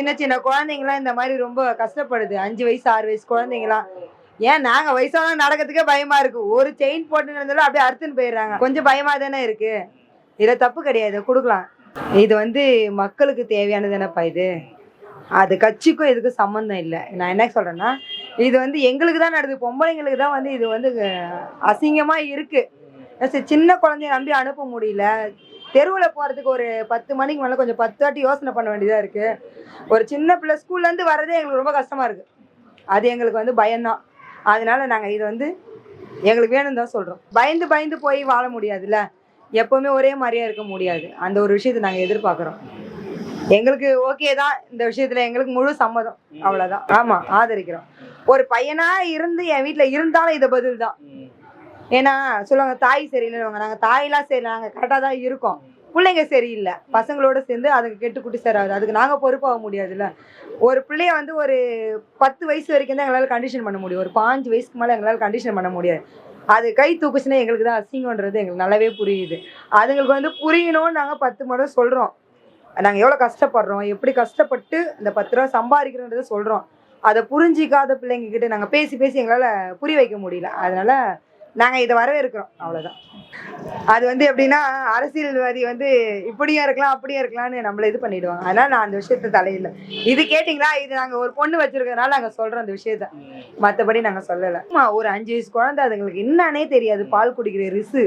சின்ன சின்ன குழந்தைங்களாம் இந்த மாதிரி ரொம்ப கஷ்டப்படுது. அஞ்சு வயசு ஆறு வயசு குழந்தைங்களாம் ஏன் நாங்க வயசான நடக்கிறதுக்கே பயமா இருக்கு. ஒரு செயின் போட்டு நடந்தாலும் அப்படியே அறுத்துன்னு போயிடுறாங்க. கொஞ்சம் பயமா தானே இருக்கு. இதுல தப்பு கிடையாது. கொடுக்கலாம். இது வந்து மக்களுக்கு தேவையானது என்னப்பா இது? அது கட்சிக்கும் இதுக்கும் சம்மந்தம் இல்லை. நான் என்ன சொல்றேன்னா இது வந்து எங்களுக்கு தான் நடக்குது. பொம்பளைங்களுக்கு தான் வந்து இது வந்து அசிங்கமா இருக்கு. சரி, சின்ன குழந்தைய நம்பி அனுப்ப முடியல. தெருவில் போகிறதுக்கு ஒரு பத்து மணிக்கு மேலே கொஞ்சம் பத்து வாட்டி யோசனை பண்ண வேண்டியதாக இருக்குது ஒரு சின்ன பிள்ளை ஸ்கூல்லேருந்து வர்றதே எங்களுக்கு ரொம்ப கஷ்டமாக இருக்குது அது எங்களுக்கு வந்து பயம்தான். அதனால நாங்கள் இது வந்து எங்களுக்கு வேணும் தான் சொல்கிறோம் பயந்து பயந்து போய் வாழ முடியாதுல்ல? எப்போவுமே ஒரே மாதிரியா இருக்க முடியாது. அந்த ஒரு விஷயத்தை நாங்கள் எதிர்பார்க்குறோம். எங்களுக்கு ஓகே தான் இந்த விஷயத்தில். எங்களுக்கு முழு சம்மதம். அவ்வளோதான் ஆமாம் ஆதரிக்கிறோம். ஒரு பையனாக இருந்து என் வீட்டில் இருந்தாலும் இதை பதில் தான் ஏன்னா சொல்லுவாங்க தாய் சரியில்லைன்னு நாங்கள் தாயெல்லாம் சரி நாங்கள் கரெக்டாக தான் இருக்கோம். பிள்ளைங்க சரியில்லை. பசங்களோட சேர்ந்து அதுக்கு கெட்டு குட்டி சேராது அதுக்கு நாங்கள் பொறுப்பாக முடியாதுல்ல. ஒரு பிள்ளைய வந்து ஒரு பத்து வயசு வரைக்கும் தான் எங்களால் கண்டிஷன் பண்ண முடியும். ஒரு பாஞ்சு வயசுக்கு மேலே எங்களால் கண்டிஷன் பண்ண முடியாது. அது கை தூக்குச்சுன்னா எங்களுக்கு தான் அசிங்கன்றது எங்களுக்கு நல்லாவே புரியுது. அதுங்களுக்கு வந்து புரியணும்னு நாங்கள் பத்து முறை சொல்கிறோம் நாங்கள் எவ்வளோ கஷ்டப்படுறோம்? எப்படி கஷ்டப்பட்டு இந்த பத்து ரூபா சம்பாதிக்கிறோன்றதை சொல்கிறோம் அதை புரிஞ்சிக்காத பிள்ளைங்க கிட்ட நாங்கள் பேசி பேசி எங்களால் புரிய வைக்க முடியல. அதனால நாங்கள் இதை வரவேற்கிறோம். அவ்வளோதான் அது வந்து எப்படின்னா அரசியல்வாதி வந்து இப்படியும் இருக்கலாம் அப்படியும் இருக்கலாம்னு நம்மள இது பண்ணிடுவாங்க. அதனால நான் அந்த விஷயத்த தலையில இது கேட்டிங்களா? இது நாங்க ஒரு பொண்ணு வச்சிருக்கிறதுனால நாங்க சொல்றோம் அந்த விஷயத்த. மத்தபடி நாங்க சொல்லலை. ஒரு அஞ்சு வயசு குழந்தை அதுங்களுக்கு என்னன்னே தெரியாது. பால் குடிக்கிற ரிசு.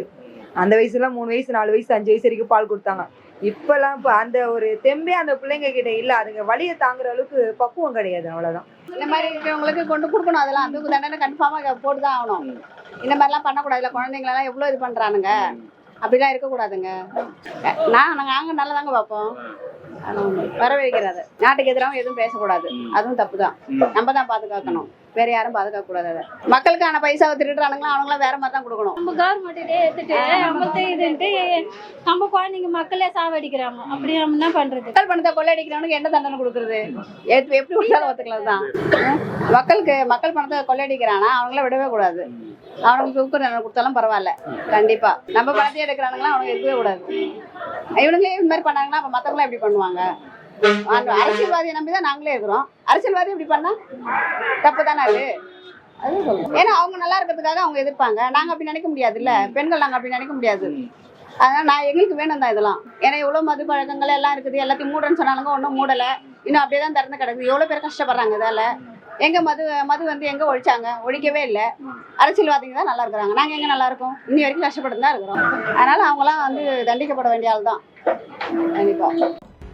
அந்த வயசுல மூணு வயசு நாலு வயசு அஞ்சு வயசு வரைக்கும் பால் கொடுத்தாங்க. இப்பெல்லாம் இப்போ அந்த ஒரு தெம்பே அந்த பிள்ளைங்க கிட்ட இல்லை. அதுங்க வலியை தாங்குற அளவுக்கு பக்குவம் கிடையாது அவ்வளோதான் இந்த மாதிரி இருக்கிறவங்களுக்கு கொண்டு கொடுக்கணும். அதெல்லாம் தூக்கு தண்டனை கன்ஃபார்மாக போட்டு தான் ஆகணும். இந்த மாதிரிலாம் பண்ணக்கூடாதுல குழந்தைங்களெல்லாம் எவ்வளோ இது பண்ணுறானுங்க அப்படிலாம் இருக்கக்கூடாதுங்க. நான் நாங்கள் நல்லா தாங்க பார்ப்போம் வரவேற்கிறது நாட்டுக்கு எதிராகவும் எதுவும் பேசக்கூடாது. அதுவும் தப்பு தான் நம்ம தான் பாதுகாக்கணும். வேற யாரும் பாதுகாக்க கூடாது அதை. மக்களுக்கான பைசாவை திருடுறானுங்களா அவனுங்களாம் வேற மாதிரி தான் கொடுக்கணும். நம்ம கவர்மெண்ட்டே எடுத்துட்டு நம்மள்ட்ட இதுன்ட்டு நம்ம குழந்தைங்க மக்களே சாவடிக்கிறாங்க. அப்படி நம்ம என்ன பண்றது? மக்கள் பணத்தை கொள்ளையடிக்கிறவனுக்கு என்ன தண்டனை கொடுக்குறது? எப்படி எப்படி விட்டாலும் ஒத்துக்கலாம் தான். மக்களுக்கு மக்கள் பணத்தை கொள்ளையடிக்கிறானா அவங்கள விடவே கூடாது. அவனுக்கு தண்டனை கொடுத்தாலும் பரவாயில்ல. கண்டிப்பா. நம்ம பணத்தை எடுக்கிறானுங்களா அவனுக்கு இருக்கவே கூடாது. இவனுங்களே இந்த மாதிரி பண்ணாங்கன்னா அப்ப மத்தவங்களாம் எப்படி பண்ணுவாங்க? அரசியல்வாதியை நம்பி தான் நாங்களே இருக்கிறோம். அரசியல்வாதி இப்படி பண்ணா தப்பு தானே அது அது ஏன்னா அவங்க நல்லா இருக்கிறதுக்காக அவங்க எதிர்ப்பாங்க. நாங்க அப்படி நினைக்க முடியாது இல்ல பெண்கள் நாங்க அப்படி நினைக்க முடியாது. அதனால நான் எங்களுக்கு வேணும் தான் இதெல்லாம். ஏன்னா எவ்வளவு மது பழக்கங்கள் எல்லாம் இருக்குது. எல்லாத்தையும் மூடன்னு சொன்னாலுங்க ஒன்றும் மூடல. இன்னும் அப்படியே தான் திறந்து கிடக்குது. எவ்வளவு பேர் கஷ்டப்படுறாங்க இதால. எங்க மது மது வந்து எங்க ஒழிச்சாங்க? ஒழிக்கவே இல்லை. அரசியல்வாதிங்க தான் நல்லா இருக்கிறாங்க. நாங்க எங்க நல்லா இருக்கோம்? இன்னி வரைக்கும் கஷ்டப்பட்டு தான் இருக்கிறோம். அதனால அவங்களாம் வந்து தண்டிக்கப்பட வேண்டிய ஆள் தான் கண்டிப்பா.